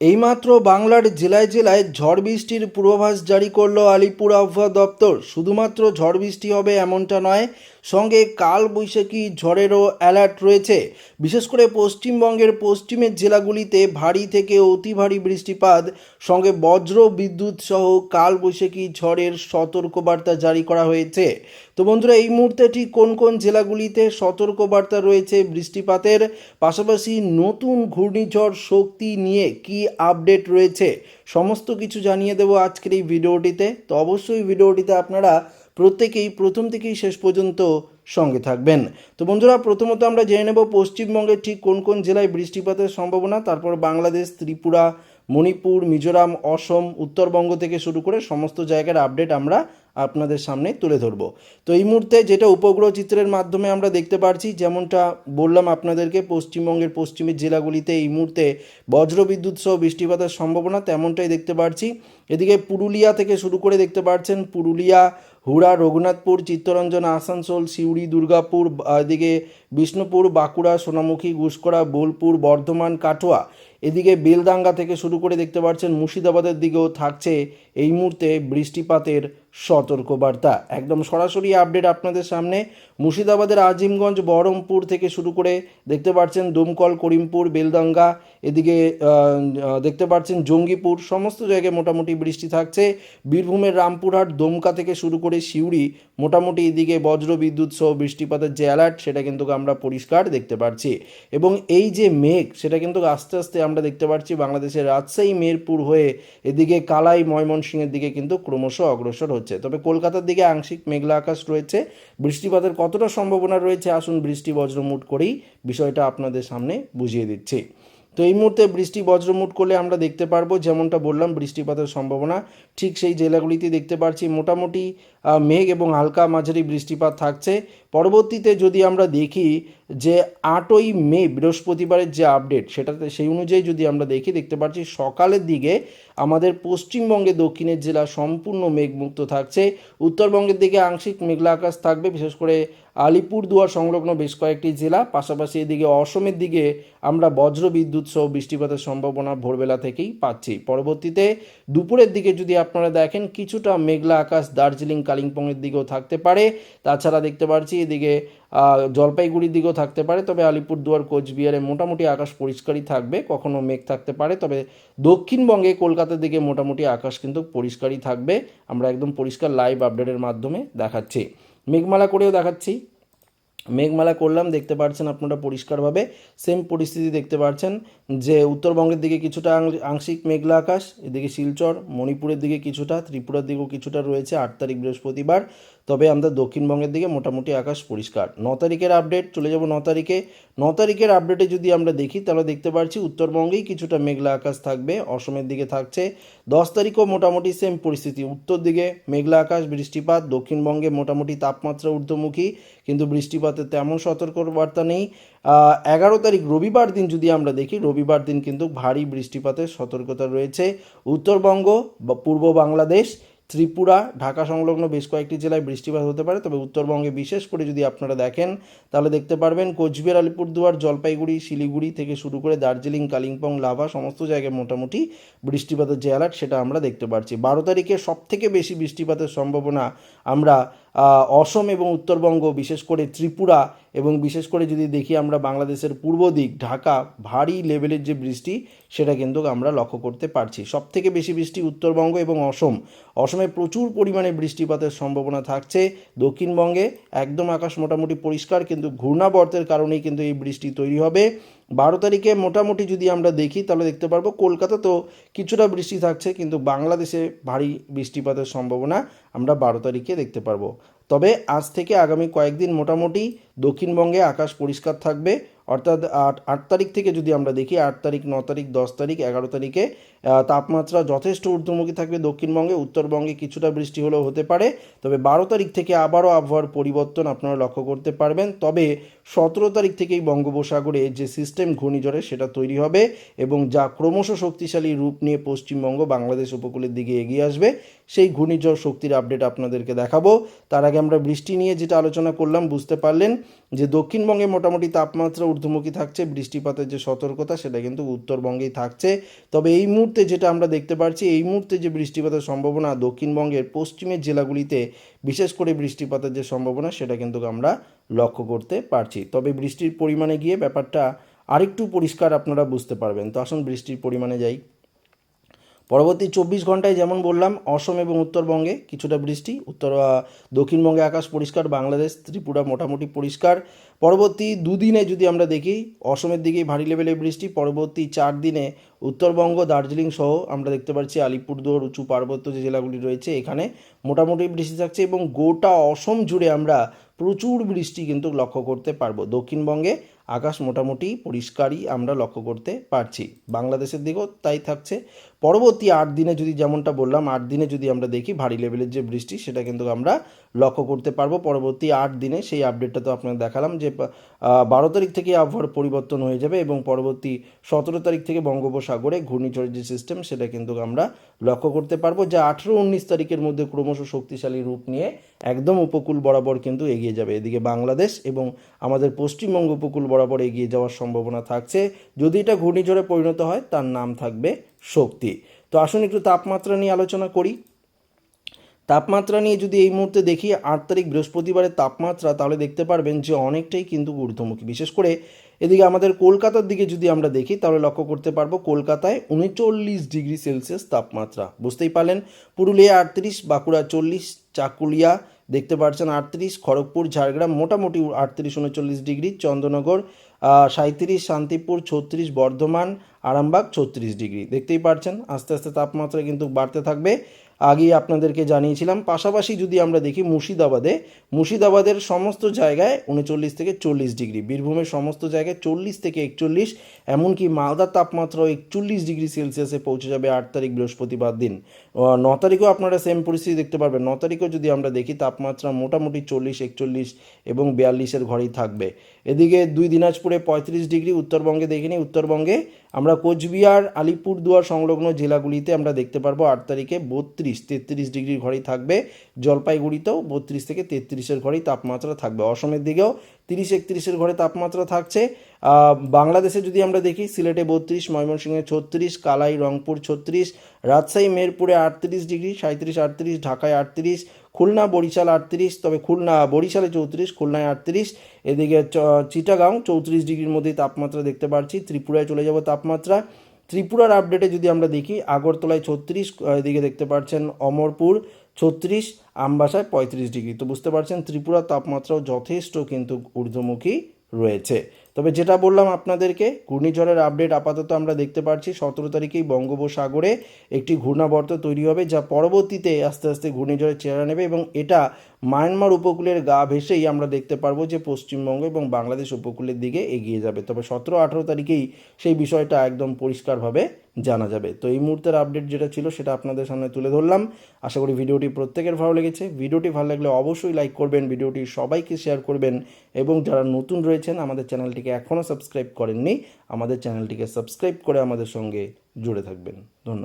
এইমাত্র বাংলার জেলায় জেলায় ঝড় বৃষ্টির পূর্বাভাস জারি করল আলিপুর আবহাওয়া দপ্তর। শুধুমাত্র ঝড় বৃষ্টি হবে এমনটা নয়, সঙ্গে কাল বৈশাখী ঝড়েরও অ্যালার্ট রয়েছে। বিশেষ করে পশ্চিমবঙ্গের পশ্চিমের জেলাগুলিতে ভারী থেকে অতি ভারী বৃষ্টিপাত, সঙ্গে বজ্র বিদ্যুৎ সহ কাল বৈশাখী ঝড়ের সতর্কবার্তা জারি করা হয়েছে। তো বন্ধুরা, এই মুহূর্তে ঠিক কোন কোন জেলাগুলিতে সতর্কবার্তা রয়েছে বৃষ্টিপাতের? পাশাপাশি নতুন ঘূর্ণিঝড় শক্তি নিয়ে কি আপডেট রয়েছে। সমস্ত কিছু জানিয়ে দেবো আজকের এই ভিডিওটিতে। তো অবশ্যই ভিডিওটিতে আপনারা প্রত্যেকেই প্রথম থেকেই শেষ পর্যন্ত সঙ্গে থাকবেন। তো বন্ধুরা, প্রথমত আমরা জেনে নেব পশ্চিমবঙ্গের ঠিক কোন কোন জেলায় বৃষ্টিপাতের সম্ভাবনা, তারপর বাংলাদেশ, ত্রিপুরা মণিপুর, মিজোরাম, অসম, উত্তরবঙ্গ থেকে শুরু করে সমস্ত জায়গার আপডেট আমরা আপনাদের সামনে তুলে ধরব। তো এই মুহূর্তে যেটা উপগ্রহ চিত্রের মাধ্যমে আমরা দেখতে পারছি, যেমনটা বললাম আপনাদেরকে, পশ্চিমবঙ্গের পশ্চিমের জেলাগুলিতে এই মুহূর্তে বজ্রবিদ্যুৎ সহ বৃষ্টিপাতের সম্ভাবনা তেমনটাই দেখতে পারছি। এদিকে পুরুলিয়া থেকে শুরু করে দেখতে পাচ্ছেন পুরুলিয়া, হুড়া, রঘুনাথপুর, চিত্তরঞ্জন, আসানসোল, সিউড়ি, দুর্গাপুর এদিকে বিষ্ণুপুর, বাঁকুড়া, সোনামুখী গুসকরা বোলপুর, বর্ধমান, কাটোয়া। এদিকে বেলদাঙ্গা থেকে শুরু করে দেখতে পাচ্ছেন মুর্শিদাবাদের দিকেও থাকছে এই মুহূর্তে বৃষ্টিপাতের সতর্কবার্তা। একদম সরাসরি আপডেট আপনাদের সামনে মুর্শিদাবাদের আজিমগঞ্জ, বহরমপুর থেকে শুরু করে দেখতে পাচ্ছেন দমকল, করিমপুর বেলদাঙ্গা এদিকে দেখতে পাচ্ছেন জঙ্গিপুর, সমস্ত জায়গায় মোটামুটি বৃষ্টি থাকছে। বীরভূমের রামপুরহাট, দমকা থেকে শুরু করে সিউড়ি, মোটামুটি এদিকে বজ্র বিদ্যুৎ সহ বৃষ্টিপাতের যে অ্যালার্ট সেটা কিন্তু আমরা পরিষ্কার দেখতে পাচ্ছি এবং এই যে মেঘ, সেটা কিন্তু আস্তে আস্তে আমরা দেখতে পাচ্ছি বাংলাদেশের রাজশাহী মেরপুর হয়ে এদিকে কালাই, ময়মনসিংহের দিকে কিন্তু ক্রমশ অগ্রসর হচ্ছে। তবে কলকাতার দিকে আংশিক মেঘলা আকাশ রয়েছে। বৃষ্টিপাতের কতটা সম্ভাবনা রয়েছে? আসুন বৃষ্টি বজ্রমুট করেই বিষয়টা আপনাদের সামনে বুঝিয়ে দিচ্ছি। তো এই মুহূর্তে বৃষ্টি বজ্রমুট করলে আমরা দেখতে পারব, যেমনটা বললাম, বৃষ্টিপাতের সম্ভাবনা। ঠিক সেই জেলাগুলিতে দেখতে পাচ্ছি মোটামুটি মেঘ এবং হালকা মাঝারি বৃষ্টিপাত থাকছে। পরবর্তীতে যদি আমরা দেখি যে আটই মে, বৃহস্পতিবারের যে আপডেট, সেটাতে সেই অনুযায়ী যদি আমরা দেখি, দেখতে পাচ্ছি সকালের দিকে আমাদের পশ্চিমবঙ্গে দক্ষিণের জেলা সম্পূর্ণ মেঘমুক্ত থাকছে। উত্তরবঙ্গের দিকে আংশিক মেঘলা আকাশ থাকবে, বিশেষ করে আলিপুরদুয়ার সংলগ্ন বেশ কয়েকটি জেলা, পাশাপাশি এদিকে অসমের দিকে আমরা বজ্র বিদ্যুৎ সহ বৃষ্টিপাতের সম্ভাবনা ভোরবেলা থেকেই পাচ্ছি। পরবর্তীতে দুপুরের দিকে যদি আপনারা দেখেন, কিছুটা মেঘলা আকাশ দার্জিলিং, কালিম্পংয়ের দিকেও থাকতে পারে। তাছাড়া দেখতে পাচ্ছি এদিকে জলপাইগুড়ির দিকেও থাকতে পারে, তবে আলিপুরদুয়ার, কোচবিহারে মোটামুটি আকাশ পরিষ্কারই থাকবে, কখনো মেঘ থাকতে পারে, তবে দক্ষিণবঙ্গে কলকাতার দিকে মোটামুটি আকাশ কিন্তু পরিষ্কারই থাকবে। আমরা একদম পরিষ্কার লাইভ আপডেটের মাধ্যমে দেখাচ্ছি। মেঘমালা করেও দেখাচ্ছি। মেঘমালা করলাম, দেখতে পাচ্ছেন আপনারা পরিষ্কারভাবে। সেম পরিস্থিতি দেখতে পাচ্ছেন যে উত্তরবঙ্গের দিকে কিছুটা আংশিক মেঘলা আকাশ, এদিকে শিলচর, মণিপুরের দিকে কিছুটা, ত্রিপুরার দিকেও কিছুটা রয়েছে আট তারিখ বৃহস্পতিবার। তবে আমরা দক্ষিণবঙ্গের দিকে মোটামুটি আকাশ পরিষ্কার। ন তারিখের আপডেট চলে যাব ন তারিখে। ন তারিখের আপডেটে যদি আমরা দেখি, তাহলে দেখতে পাচ্ছি উত্তরবঙ্গেই কিছুটা মেঘলা আকাশ থাকবে, অসমের দিকে থাকছে। দশ তারিখও মোটামুটি সেম পরিস্থিতি। উত্তর দিকে মেঘলা আকাশ, বৃষ্টিপাত। দক্ষিণবঙ্গে মোটামুটি তাপমাত্রা ঊর্ধ্বমুখী, কিন্তু বৃষ্টিপাতের তেমন সতর্কবার্তা নেই। এগারো তারিখ রবিবার দিন যদি আমরা দেখি, রবিবার দিন কিন্তু ভারী বৃষ্টিপাতের সতর্কতা রয়েছে। উত্তরবঙ্গ বা পূর্ব বাংলাদেশ ত্রিপুরা, ঢাকা সংলগ্ন বেশ কয়েকটি জেলায় বৃষ্টিপাত হতে পারে, তবে উত্তরবঙ্গে বিশেষ করে যদি আপনারা দেখেন, তাহলে দেখতে পারবেন কোচবিহার, আলিপুরদুয়ার, জলপাইগুড়ি, শিলিগুড়ি থেকে শুরু করে দার্জিলিং, কালিম্পং, লাভা, সমস্ত জায়গায় মোটামুটি বৃষ্টিপাতের যে অ্যালার্ট সেটা আমরা দেখতে পাচ্ছি বারো তারিখে সবথেকে বেশি বৃষ্টিপাতের সম্ভাবনা আমরা অসম এবং উত্তরবঙ্গ, বিশেষ করে ত্রিপুরা এবং বিশেষ করে যদি দেখি আমরা বাংলাদেশের পূর্ব দিক, ঢাকা, ভারী লেভেলের যে বৃষ্টি, সেটা কিন্তু আমরা লক্ষ্য করতে পারছি। সব থেকে বেশি বৃষ্টি উত্তরবঙ্গ এবং অসম। অসমে প্রচুর পরিমাণে বৃষ্টিপাতের সম্ভাবনা থাকছে দক্ষিণবঙ্গে। একদম আকাশ মোটামুটি পরিষ্কার, কিন্তু ঘূর্ণাবর্তের কারণেই কিন্তু এই বৃষ্টি তৈরি হবে। বারো তারিখে মোটামুটি যদি আমরা দেখি, তাহলে দেখতে পারব কলকাতা তো কিছুটা বৃষ্টি থাকছে, কিন্তু বাংলাদেশে ভারী বৃষ্টিপাতের সম্ভাবনা আমরা বারো তারিখে দেখতে পারব। তবে আজ থেকে আগামী কয়েকদিন মোটামুটি দক্ষিণবঙ্গে আকাশ পরিষ্কার থাকবে। অর্থাৎ আট আট তারিখ থেকে যদি আমরা দেখি, আট তারিখ, ন তারিখ, দশ তারিখ, এগারো তারিখে তাপমাত্রা যথেষ্ট ঊর্ধ্বমুখী থাকবে দক্ষিণবঙ্গে, উত্তরবঙ্গে কিছুটা বৃষ্টি হলেও হতে পারে। তবে বারো তারিখ থেকে আবারও আবহাওয়ার পরিবর্তন আপনারা লক্ষ্য করতে পারবেন। তবে সতেরো তারিখ থেকেই বঙ্গোপসাগরে যে সিস্টেম ঘূর্ণিঝড়ের সেটা তৈরি হবে এবং যা ক্রমশ শক্তিশালী রূপ নিয়ে পশ্চিমবঙ্গ, বাংলাদেশ উপকূলের দিকে এগিয়ে আসবে, সেই ঘূর্ণিঝড় শক্তির আপডেট আপনাদেরকে দেখাবো। তার আগে আমরা বৃষ্টি নিয়ে যেটা আলোচনা করলাম, বুঝতে পারলেন যে দক্ষিণবঙ্গে মোটামুটি তাপমাত্রা ঊর্ধ্বমুখী থাকছে, বৃষ্টিপাতের যে সতর্কতা সেটা কিন্তু উত্তরবঙ্গেই থাকছে। তবে এই মুহূর্তে যেটা আমরা দেখতে পাচ্ছি এই মুহূর্তে যে বৃষ্টিপাতের সম্ভাবনা দক্ষিণবঙ্গের পশ্চিমের জেলাগুলিতে, বিশেষ করে বৃষ্টিপাতের যে সম্ভাবনা, সেটা কিন্তু আমরা লক্ষ্য করতে পারছি। তবে বৃষ্টির পরিমাণে গিয়ে ব্যাপারটা আরেকটু পরিষ্কার আপনারা বুঝতে পারবেন। তো আসুন বৃষ্টির পরিমাণে যাই। পরবর্তী চব্বিশ ঘন্টায় যেমন বললাম, অসম এবং উত্তরবঙ্গে কিছুটা বৃষ্টি, উত্তর দক্ষিণবঙ্গে আকাশ পরিষ্কার, বাংলাদেশ, ত্রিপুরা মোটামুটি পরিষ্কার। পরবর্তী দুদিনে যদি আমরা দেখি, অসমের দিকেই ভারী লেভেলে বৃষ্টি, পরবর্তী চার দিনে উত্তরবঙ্গ, দার্জিলিং সহ আমরা দেখতে পাচ্ছি আলিপুরদুয়ার, উঁচু পার্বত্য যে জেলাগুলি রয়েছে, এখানে মোটামুটি বৃষ্টি থাকছে এবং গোটা অসম জুড়ে আমরা প্রচুর বৃষ্টি কিন্তু লক্ষ্য করতে পারব। দক্ষিণবঙ্গে আকাশ মোটামুটি পরিষ্কারই আমরা লক্ষ্য করতে পারছি। বাংলাদেশের দিকেও তাই থাকছে। পরবর্তী আট দিনে যদি যেমনটা বললাম, আট দিনে যদি আমরা দেখি ভারী লেভেলের যে বৃষ্টি, সেটা কিন্তু আমরা লক্ষ্য করতে পারব। পরবর্তী আট দিনে সেই আপডেটটা তো আপনাকে দেখালাম যে বারো তারিখ থেকে আবহাওয়ার পরিবর্তন হয়ে যাবে এবং পরবর্তী সতেরো তারিখ থেকে বঙ্গোপসাগরে ঘূর্ণিঝড়ের যে সিস্টেম সেটা কিন্তু আমরা লক্ষ্য করতে পারব যা আঠেরো উনিশ তারিখের মধ্যে ক্রমশ শক্তিশালী রূপ নিয়ে একদম উপকূল বরাবর কিন্তু এগিয়ে যাবে। এদিকে বাংলাদেশ এবং আমাদের পশ্চিমবঙ্গ উপকূল বরাবর এগিয়ে যাওয়ার সম্ভাবনা থাকছে। যদি এটা ঘূর্ণিঝড়ে পরিণত হয়, তার নাম থাকবে শক্তি। তো আসুন একটু তাপমাত্রা নিয়ে আলোচনা করি। তাপমাত্রা নিয়ে যদি এই মুহূর্তে দেখি, আট তারিখ বৃহস্পতিবারের তাপমাত্রা, তাহলে দেখতে পারবেন যে অনেকটাই কিন্তু ঊর্ধ্বমুখী। বিশেষ করে এদিকে আমাদের কলকাতার দিকে যদি আমরা দেখি, তাহলে লক্ষ্য করতে পারব কলকাতায় উনচল্লিশ ডিগ্রি সেলসিয়াস তাপমাত্রা। বুঝতেই পারলেন, পুরুলিয়া আটত্রিশ, বাঁকুড়া চল্লিশ, চাকুলিয়া দেখতে পাচ্ছেন আটত্রিশ, খড়গপুর, ঝাড়গ্রাম, মোটামুটি আটত্রিশ, উনচল্লিশ ডিগ্রি, চন্দ্রনগর সাঁত্রিশ শান্তিপুর, ছত্রিশ, বর্ধমান, আরামবাগ, ছত্রিশ ডিগ্রি। দেখতেই পাচ্ছেন আস্তে আস্তে তাপমাত্রা কিন্তু বাড়তে থাকবে। আগেই আপনাদেরকে জানিয়েছিলাম। পাশাপাশি যদি আমরা দেখি মুর্শিদাবাদে, মুর্শিদাবাদের সমস্ত জায়গায় উনচল্লিশ থেকে চল্লিশ ডিগ্রি, বীরভূমের সমস্ত জায়গায় চল্লিশ থেকে একচল্লিশ, এমনকি মালদার তাপমাত্রাও একচল্লিশ ডিগ্রি সেলসিয়াসে পৌঁছে যাবে আট তারিখ বৃহস্পতিবার দিন। ন তারিখেও আপনারা সেম পরিস্থিতি দেখতে পারবেন। ন তারিখেও যদি আমরা দেখি, তাপমাত্রা মোটামুটি চল্লিশ, একচল্লিশ এবং বিয়াল্লিশের ঘরেই থাকবে। এদিকে দুই দিনাজপুরে পঁয়ত্রিশ ডিগ্রি, উত্তরবঙ্গে দেখিনি। উত্তরবঙ্গে আমরা কোচবিহার, আলিপুরদুয়ার সংলগ্ন জেলাগুলিতে আমরা দেখতে পারব আট তারিখে বত্রিশ তেত্রিশ ডিগ্রির ঘরেই থাকবে। জলপাইগুড়িতেও বত্রিশ থেকে তেত্রিশের ঘরেই তাপমাত্রা থাকবে। অসমের দিকেও তিরিশ, একত্রিশের ঘরে তাপমাত্রা থাকছে। বাংলাদেশে যদি আমরা দেখি, সিলেটে বত্রিশ, ময়মনসিংহে ছত্রিশ, কালাই, রংপুর ছত্রিশ, রাজশাহী, মেরপুরে আটত্রিশ ডিগ্রি সাঁত্রিশ আটত্রিশ, ঢাকায় আটত্রিশ, খুলনা, বরিশাল আটত্রিশ, তবে খুলনা, বরিশালে চৌত্রিশ, খুলনায় আটত্রিশ, এদিকে চিটাগাং চৌত্রিশ ডিগ্রির মধ্যেই তাপমাত্রা দেখতে পাচ্ছি, ত্রিপুরায় চলে যাব তাপমাত্রা। ত্রিপুরার আপডেটে যদি আমরা দেখি, আগরতলায় ছত্রিশ, এদিকে দেখতে পাচ্ছেন অমরপুর ছত্রিশ, আমবাসায় পঁয়ত্রিশ ডিগ্রি। তো বুঝতে পারছেন, ত্রিপুরার তাপমাত্রাও যথেষ্ট কিন্তু ঊর্ধ্বমুখী রয়েছে। তবে যেটা বললাম আপনাদেরকে, ঘূর্ণিঝড়ের আপডেট আপাতত আমরা দেখতে পাচ্ছি সতেরো তারিখেই বঙ্গোপসাগরে একটি ঘূর্ণাবর্ত তৈরি হবে, যা পরবর্তীতে আস্তে আস্তে ঘূর্ণিঝড়ের চেহারা নেবে এবং এটা মায়ানমার উপকূলের গা ভেসেই আমরা দেখতে পারব যে পশ্চিমবঙ্গ এবং বাংলাদেশ উপকূলের দিকে এগিয়ে যাবে। তবে সতেরো আঠেরো তারিখেই সেই বিষয়টা একদম পরিষ্কারভাবে জানা যাবে। তো এই মুহূর্তের আপডেট যেটা ছিল সেটা আপনাদের সামনে তুলে ধরলাম। আশা করি ভিডিওটি প্রত্যেকের ভালো লেগেছে। ভিডিওটি ভালো লাগলে অবশ্যই লাইক করবেন, ভিডিওটি সবাইকে শেয়ার করবেন এবং যারা নতুন রয়েছেন, আমাদের চ্যানেলটিকে এখনও সাবস্ক্রাইব করেননি, আমাদের চ্যানেলটিকে সাবস্ক্রাইব করে আমাদের সঙ্গে জুড়ে থাকবেন। ধন্যবাদ।